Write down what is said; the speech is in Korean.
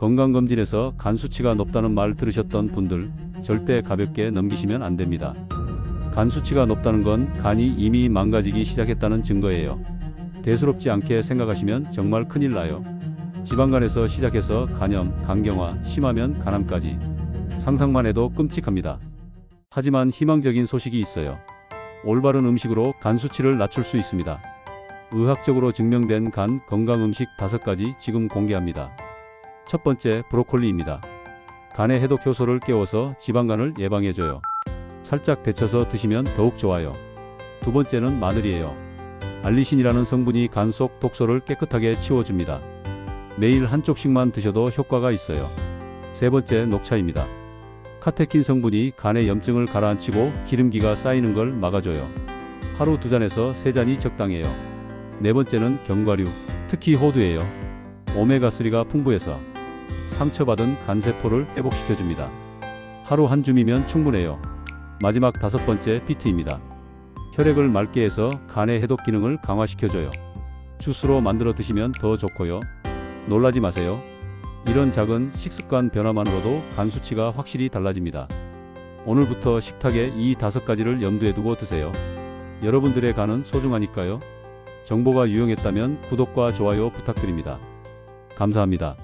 건강검진에서 간 수치가 높다는 말 들으셨던 분들 절대 가볍게 넘기시면 안 됩니다. 간 수치가 높다는 건 간이 이미 망가지기 시작했다는 증거예요. 대수롭지 않게 생각하시면 정말 큰일 나요. 지방간에서 시작해서 간염, 간경화, 심하면 간암까지 상상만 해도 끔찍합니다. 하지만 희망적인 소식이 있어요. 올바른 음식으로 간 수치를 낮출 수 있습니다. 의학적으로 증명된 간 건강 음식 5가지 지금 공개합니다. 첫 번째, 브로콜리입니다. 간의 해독 효소를 깨워서 지방간을 예방해줘요. 살짝 데쳐서 드시면 더욱 좋아요. 두 번째는 마늘이에요. 알리신이라는 성분이 간 속 독소를 깨끗하게 치워줍니다. 매일 한쪽씩만 드셔도 효과가 있어요. 세 번째, 녹차입니다. 카테킨 성분이 간의 염증을 가라앉히고 기름기가 쌓이는 걸 막아줘요. 하루 두 잔에서 세 잔이 적당해요. 네 번째는 견과류, 특히 호두예요. 오메가3가 풍부해서 상처받은 간세포를 회복시켜줍니다. 하루 한 줌이면 충분해요. 마지막 다섯 번째 피트입니다. 혈액을 맑게 해서 간의 해독 기능을 강화시켜줘요. 주스로 만들어 드시면 더 좋고요. 놀라지 마세요. 이런 작은 식습관 변화만으로도 간 수치가 확실히 달라집니다. 오늘부터 식탁에 이 다섯 가지를 염두에 두고 드세요. 여러분들의 간은 소중하니까요. 정보가 유용했다면 구독과 좋아요 부탁드립니다. 감사합니다.